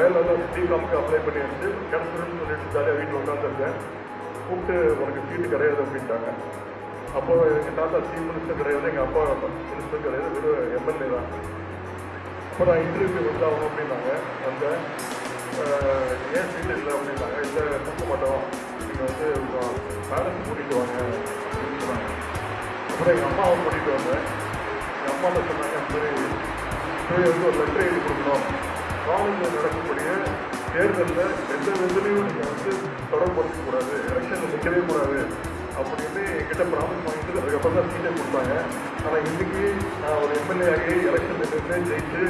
வேலை வந்து பிகாம்க்கு அப்ளை பண்ணியாச்சு. கிடச்சிருன்னு சொல்லிட்டு ஜாலியாக வீட்டில் உட்காந்துருக்கேன் கூப்பிட்டு உனக்கு சீட்டு கிடையாது அப்படின்ட்டாங்க. அப்போ எங்கள் தாத்தா சீஃப் மினிஸ்டர் கிடையாது எங்கள் அப்பா மினிஸ்டர் கிடையாது வெறும் எம்எல்ஏ தான். அப்போ நான் இன்டர்வியூ வந்து ஆகணும் அப்படின்னாங்க. அந்த ஏன் சீட்டு இல்லை அப்படின்னாங்க. இல்லை கொடுக்க மாட்டோம். நீங்கள் வந்து பேரண்ட்ஸ் கூட்டிகிட்டு வாங்க அப்படின்னு சொன்னாங்க. அப்புறம் எங்கள் அம்மாவை கூட்டிகிட்டு வந்தேன். எங்கள் அம்மா சொன்னாங்க சரி வந்து ஒரு லெட்டர் எழுதி கொடுக்கணும். காலேஜில் நடக்கக்கூடிய தேர்தலில் எந்த விதத்துலையும் நீங்கள் வந்து தொடர்புபடுத்தக்கூடாது எலெக்ஷனில் நிற்கவே கூடாது அப்படின்னு என்கிட்ட ப்ராமிஸ் வாங்கிட்டு அதுக்கப்புறம் தான் சீட்டை கொடுத்தாங்க. ஆனால் இன்றைக்கி நான் ஒரு எம்எல்ஏ ஆகி எலெக்ஷனில் நின்று ஜெயிச்சு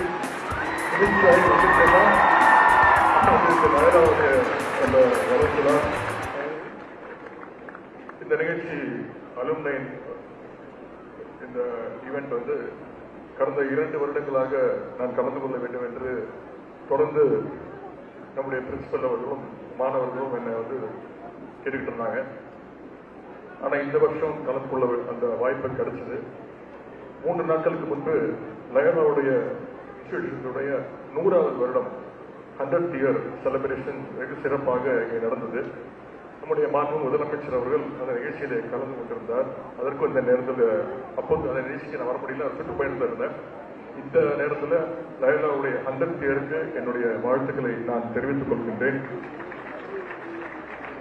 மினிஸ்டர் ஆகி வந்துட்டேன்னா அதுக்கு நாயராவுடைய அந்த வளர்ச்சி தான். இந்த நிகழ்ச்சி அலுமினைன் இந்த ஈவெண்ட் வந்து கடந்த இரண்டு வருடங்களாக நான் கலந்து கொள்ள வேண்டும் என்று தொடர்ந்து நம்முடைய பிரின்சிபல் அவர்களும் மாணவர்களும் என்னை வந்து கேட்டுக்கிட்டு இருந்தாங்க. ஆனால் இந்த வருஷம் கலந்து கொள்ள அந்த வாய்ப்பு கிடைச்சது. மூன்று நாட்களுக்கு முன்பு லயனாவுடைய இன்ஸ்டிடியூஷனுடைய நூறாவது வருடம் ஹண்ட்ரட் இயர் செலிப்ரேஷன் வெகு சிறப்பாக இங்கே நடந்தது. நம்முடைய மாண்பு முதலமைச்சர் அவர்கள் அந்த நிகழ்ச்சியிலே கலந்து கொண்டிருந்தார். அதற்கும் இந்த நேரத்தில் அப்போது அந்த நிகழ்ச்சிக்கு நான் வர முடியல சுற்றுப்பயணத்தில் இருந்தேன். இந்த நேரத்தில் லயலாவுடைய ஹண்ட்ரட் ஏற்க என்னுடைய வாழ்த்துக்களை நான் தெரிவித்துக் கொள்கின்றேன்.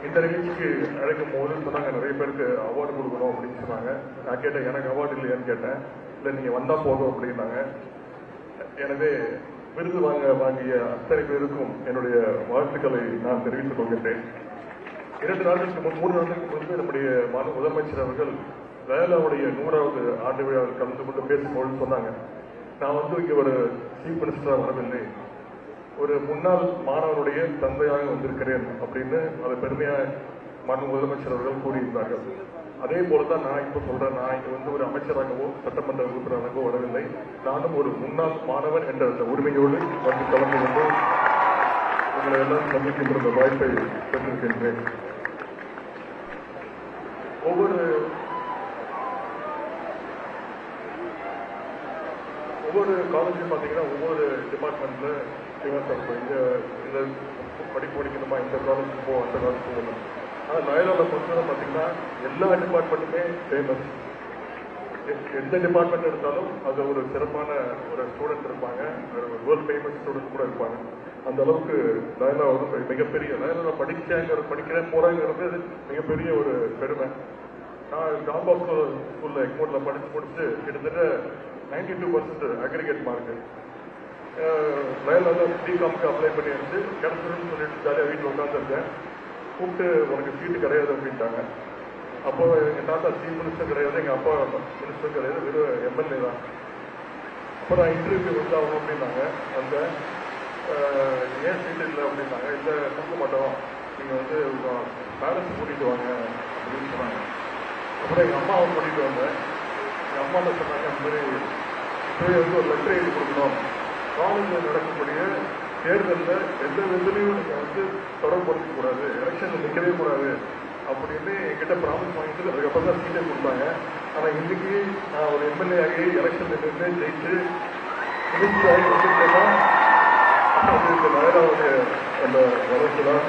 இந்த நிகழ்ச்சிக்கு அழைக்கும் போது சொன்னாங்க நிறைய பேருக்கு அவார்டு கொடுக்கணும் அப்படின்னு சொன்னாங்க. நான் கேட்டேன் எனக்கு அவார்டு இல்லையான்னு கேட்டேன். இல்லை நீங்க வந்தா போதும் அப்படின்னாங்க. எனவே விருது வாங்க வாங்கிய அத்தனை பேருக்கும் என்னுடைய வாழ்த்துக்களை நான் தெரிவித்துக் கொள்கின்றேன். இரண்டு நாட்களுக்கு முன் மூன்று நாட்களுக்கு முன்பு நம்முடைய முதலமைச்சர் அவர்கள் லயலாவுடைய நூறாவது ஆண்டு விழாவில் கலந்து கொண்டு பேசும்போது சொன்னாங்க நான் வந்து இங்கே ஒரு சீஃப் மினிஸ்டராக வரவில்லை. ஒரு முன்னாள் மாணவனுடைய தந்தையாக வந்திருக்கிறேன் அப்படின்னு அதை பெருமையாக மண் முதலமைச்சர் அவர்கள் கூறியிருந்தார்கள். அதே போலதான் நான் இப்போ சொல்றேன். நான் இங்கே வந்து ஒரு அமைச்சராகவோ சட்டமன்ற உறுப்பினராகவோ வரவில்லை. நானும் ஒரு முன்னாள் மாணவன் என்ற அந்த உரிமையோடு வந்து கலந்து கொண்டு உங்களை எல்லாம் சந்திக்கின்ற வாய்ப்பை பெற்றிருக்கின்றேன். ஒவ்வொரு ஒவ்வொரு காலேஜும் பார்த்தீங்கன்னா ஒவ்வொரு டிபார்ட்மெண்ட்டில் ஃபேமஸாக இருக்கும் இந்த இந்த படிப்பு படிக்கணுமா இந்த காலேஜ் போ அந்த காலேஜ் போகணும் ஆனால் லயலாவில் பொறுத்தவரை பார்த்தீங்கன்னா எல்லா டிபார்ட்மெண்ட்டுமே ஃபேமஸ் எந்த டிபார்ட்மெண்ட் எடுத்தாலும் அது ஒரு சிறப்பான ஒரு ஸ்டூடெண்ட் இருப்பாங்க. ஒரு வேர்ல்ட் ஃபேமஸ் ஸ்டூடெண்ட் கூட இருப்பாங்க. அந்த அளவுக்கு லயலா வந்து மிகப்பெரிய லயலா படிச்சாங்க படிக்கிறேன் போறாங்கிறது மிகப்பெரிய ஒரு பெருமை. நான் ஜான் பாஸ்கோ ஸ்கூல்ல எக்மோட்ல படித்து முடிச்சு கிட்டத்தட்ட ninety two percent aggregate mark லயலால பிகாம்க்கு அப்ளை பண்ணியாச்சு. கிடச்சிருன்னு சொல்லிட்டு ஜாலியாக வீட்டில் உட்காந்துருக்கேன் கூப்பிட்டு உனக்கு சீட்டு கிடையாது அப்படின்ட்டாங்க. அப்போ எங்கள் தாத்தா சீஃப் மினிஸ்டர் கிடையாது எங்கள் அப்பா மினிஸ்டர் கிடையாது வெறும் எம்எல்ஏ தான். அப்போ நான் இன்டர்வியூ வந்து ஆகணும் அப்படின்னாங்க. அந்த ஏன் சீட் இல்லை அப்படின்னாங்க. இல்லை கொடுக்க மாட்டோம். நீங்கள் வந்து பேரண்ட்ஸ் கூட்டிகிட்டு வாங்க அப்படின்னு சொன்னாங்க. அப்புறம் எங்கள் அம்மாவை கூட்டிகிட்டு வந்தேன். எங்கள் அம்மாவில் சொன்னாங்க அந்த மாதிரி வந்து ஒரு லெட்டர் எழுதி கொடுக்கணும். காலேஜில் நடக்கக்கூடிய தேர்தலில் எந்த விதத்துலையும் நீங்கள் வந்து தொடர்படுத்த கூடாது. எலெக்ஷனில் நிற்கவே கூடாது. அப்படின்னு என்கிட்ட ப்ராமிஸ் வாங்கிட்டு அதுக்கப்புறம் தான் சீட்டை கொடுத்தாங்க. ஆனால் இன்னைக்கு நான் ஒரு எம்எல்ஏ ஆகி எலெக்ஷனில் நின்று ஜெயிச்சு முடிச்சு ஆகி வந்துட்டேன்னா அது இந்த நாயராவுடைய அந்த வளர்ச்சி தான்.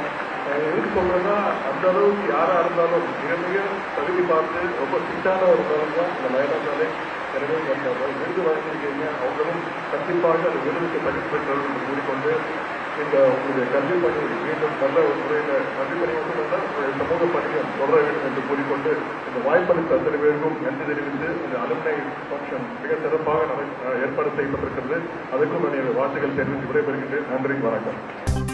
எங்கள் எதுக்கு சொல்றேன்னா அந்த அளவுக்கு யாரா இருந்தாலும் மிக மிக தகுதி பார்த்து ரொம்ப சிட்டான ஒரு தரம் தான் இந்த நயனாசாலை எனவே அந்த விருது வாங்கியிருக்கீங்க. அவங்களும் கண்டிப்பாக அந்த விருதுக்கு தகுதி பெற்றவர்கள் என்று கூறிக்கொண்டு இந்த உங்களுடைய கல்வி பணி மீண்டும் நல்ல ஒரு முறையில் கல்வி பணி மட்டுமல்ல உங்களுடைய சமூக பணியும் தொடர வேண்டும் என்று கூறிக்கொண்டு இந்த வாய்ப்பளி அத்தனை பேருக்கும் நன்றி தெரிவித்து இந்த அலுமினை ஃபங்க்ஷன் மிக சிறப்பாக ஏற்பாடு செய்யப்பட்டிருக்கிறது அதுக்கும் என்னுடைய வாழ்த்துக்கள் தெரிவித்து விடைபெறுகின்றேன். நன்றி வணக்கம்.